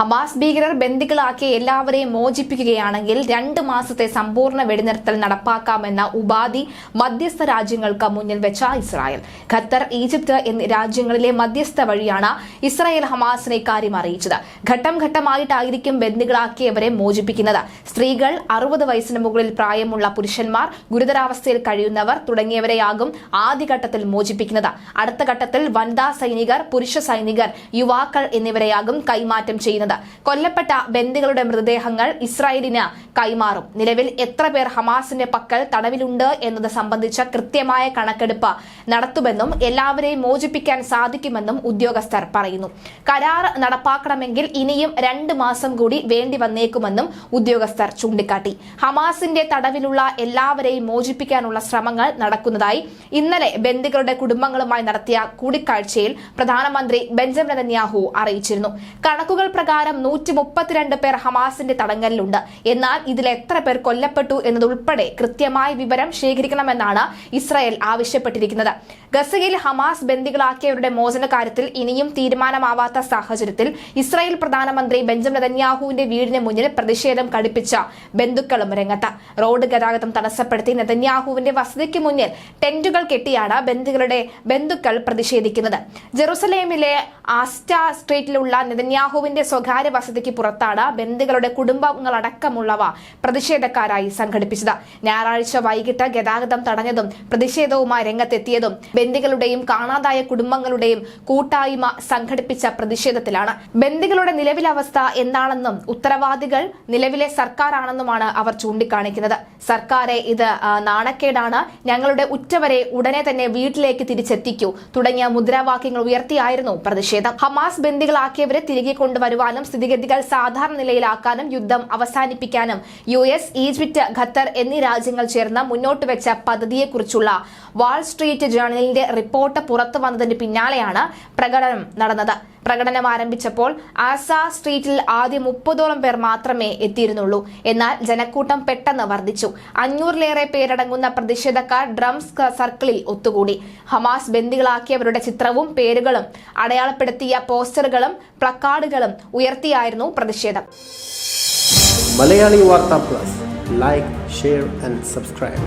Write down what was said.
Hamas ഭീകരർ ബന്ദികളാക്കി എല്ലാവരെയും മോചിപ്പിക്കുകയാണെങ്കിൽ രണ്ട് മാസത്തെ സമ്പൂർണ വെടിനിർത്തൽ നടപ്പാക്കാമെന്ന ഉപാധി മധ്യസ്ഥ രാജ്യങ്ങൾക്ക് മുന്നിൽ വെച്ച ഇസ്രായേൽ. ഖത്തർ ഈജിപ്ത് എന്നീ രാജ്യങ്ങളിലെ മധ്യസ്ഥ വഴിയാണ് ഇസ്രായേൽ ഹമാസിനെ കാര്യം അറിയിച്ചത്. ഘട്ടം ഘട്ടമായിട്ടായിരിക്കും ബന്ദികളാക്കിയവരെ മോചിപ്പിക്കുന്നത്. സ്ത്രീകൾ അറുപത് വയസ്സിന് മുകളിൽ പ്രായമുള്ള പുരുഷന്മാർ ഗുരുതരാവസ്ഥയിൽ കഴിയുന്നവർ തുടങ്ങിയവരെയാകും ആദ്യഘട്ടത്തിൽ മോചിപ്പിക്കുന്നത്. അടുത്ത ഘട്ടത്തിൽ വനിതാ സൈനികർ പുരുഷ സൈനികർ യുവാക്കൾ എന്നിവരെയാകും കൈമാറ്റം ചെയ്യുന്നത്. കൊല്ലപ്പെട്ട ബന്ദികളുടെ മൃതദേഹങ്ങൾ ഇസ്രായേലിന് കൈമാറും. നിലവിൽ എത്ര പേർ ഹമാസിന്റെ പക്കൽ തടവിലുണ്ട് എന്നത് സംബന്ധിച്ച കൃത്യമായ കണക്കെടുപ്പ് നടത്തുമെന്നും എല്ലാവരെയും മോചിപ്പിക്കാൻ സാധിക്കുമെന്നും ഉദ്യോഗസ്ഥർ പറയുന്നു. കരാർ നടപ്പാക്കണമെങ്കിൽ ഇനിയും രണ്ട് മാസം കൂടി വേണ്ടി വന്നേക്കുമെന്നും ഉദ്യോഗസ്ഥർ ചൂണ്ടിക്കാട്ടി. ഹമാസിന്റെ തടവിലുള്ള എല്ലാവരെയും മോചിപ്പിക്കാനുള്ള ശ്രമങ്ങൾ നടക്കുന്നതായി ഇന്നലെ ബന്ദികളുടെ കുടുംബങ്ങളുമായി നടത്തിയ കൂടിക്കാഴ്ചയിൽ പ്രധാനമന്ത്രി ബെഞ്ചമിൻ നെതന്യാഹു അറിയിച്ചിരുന്നു. കണക്കുകൾ പ്രകാരം നൂറ്റി മുപ്പത്തിരണ്ട് പേർ ഹമാസിന്റെ തടങ്കലിലുണ്ട്. എന്നാൽ ഇതിൽ എത്ര പേർ കൊല്ലപ്പെട്ടു എന്നതുൾപ്പെടെ കൃത്യമായ വിവരം ശേഖരിക്കണമെന്നാണ് ഇസ്രായേൽ ആവശ്യപ്പെട്ടിരിക്കുന്നത്. ഗസയിൽ ഹമാസ് ബന്ദികളാക്കിയവരുടെ മോചന കാര്യത്തിൽ ഇനിയും തീരുമാനമാവാത്ത സാഹചര്യത്തിൽ ഇസ്രായേൽ പ്രധാനമന്ത്രി ബെഞ്ചമിൻ നെതന്യാഹുവിന്റെ വീടിന് മുന്നിൽ പ്രതിഷേധം കടുപ്പിച്ച ബന്ധുക്കളും രംഗത്ത്. റോഡ് ഗതാഗതം തടസ്സപ്പെടുത്തി നെതന്യാഹുവിന്റെ വസതിക്ക് മുന്നിൽ ടെന്റുകൾ കെട്ടിയാണ് ബന്ധുക്കളുടെ ബന്ധുക്കൾ പ്രതിഷേധിക്കുന്നത്. ജെറുസലേമിലെ ആസ്റ്റ സ്ട്രീറ്റിലുള്ള നെതന്യാഹുവിന്റെ സ്വകാര്യ വസതിക്ക് പുറത്താണ് ബന്ദികളുടെ കുടുംബങ്ങളടക്കമുള്ളവ പ്രതിഷേധക്കാരായി സംഘടിപ്പിച്ചത്. ഞായറാഴ്ച വൈകിട്ട് ഗതാഗതം തടഞ്ഞതും പ്രതിഷേധവുമായി രംഗത്തെത്തിയതും ബന്ദികളുടെയും കാണാതായ കുടുംബങ്ങളുടെയും കൂട്ടായ്മ സംഘടിപ്പിച്ച പ്രതിഷേധത്തിലാണ്. ബന്ദികളുടെ നിലവിലെ അവസ്ഥ എന്താണെന്നും ഉത്തരവാദികൾ നിലവിലെ സർക്കാരാണെന്നുമാണ് അവർ ചൂണ്ടിക്കാണിക്കുന്നത്. സർക്കാരെ ഇത് നാണക്കേടാണ്. ഞങ്ങളുടെ ഉറ്റവരെ ഉടനെ തന്നെ വീട്ടിലേക്ക് തിരിച്ചെത്തിക്കൂ തുടങ്ങിയ മുദ്രാവാക്യങ്ങൾ ഉയർത്തിയായിരുന്നു പ്രതിഷേധം. ഹമാസ് ബന്ദികളാക്കിയവരെ തിരികെ കൊണ്ടുവരുവാനും സ്ഥിതിഗതികൾ സാധാരണ നിലയിലാക്കാനും യുദ്ധം അവസാനിപ്പിക്കാനും യു എസ് ഈജിപ്റ്റ് ഖത്തർ എന്നീ രാജ്യങ്ങൾ ചേർന്ന് മുന്നോട്ട് വെച്ച പദ്ധതിയെക്കുറിച്ചുള്ള വാൾസ്ട്രീറ്റ് ജേർണലിന്റെ റിപ്പോർട്ട് പുറത്തു വന്നതിന് പിന്നാലെയാണ് പ്രകടനം നടന്നത്. പ്രകടനം ആരംഭിച്ചപ്പോൾ ആസ സ്ട്രീറ്റിൽ ആദ്യം മുപ്പതോളം പേർ മാത്രമേ എത്തിയിരുന്നുള്ളൂ. എന്നാൽ ജനക്കൂട്ടം പെട്ടെന്ന് വർദ്ധിച്ചു. അഞ്ഞൂറിലേറെ പേരടങ്ങുന്ന പ്രതിഷേധക്കാർ ഡ്രംസ് സർക്കിളിൽ ഒത്തുകൂടി. ഹമാസ് ബന്ദികളാക്കിയവരുടെ ചിത്രവും പേരുകളും അടയാളപ്പെടുത്തിയ പോസ്റ്ററുകളും പ്ലക്കാർഡുകളും ഉയർത്തിയായിരുന്നു പ്രതിഷേധം. Malayali Vartha plus. Like share and subscribe.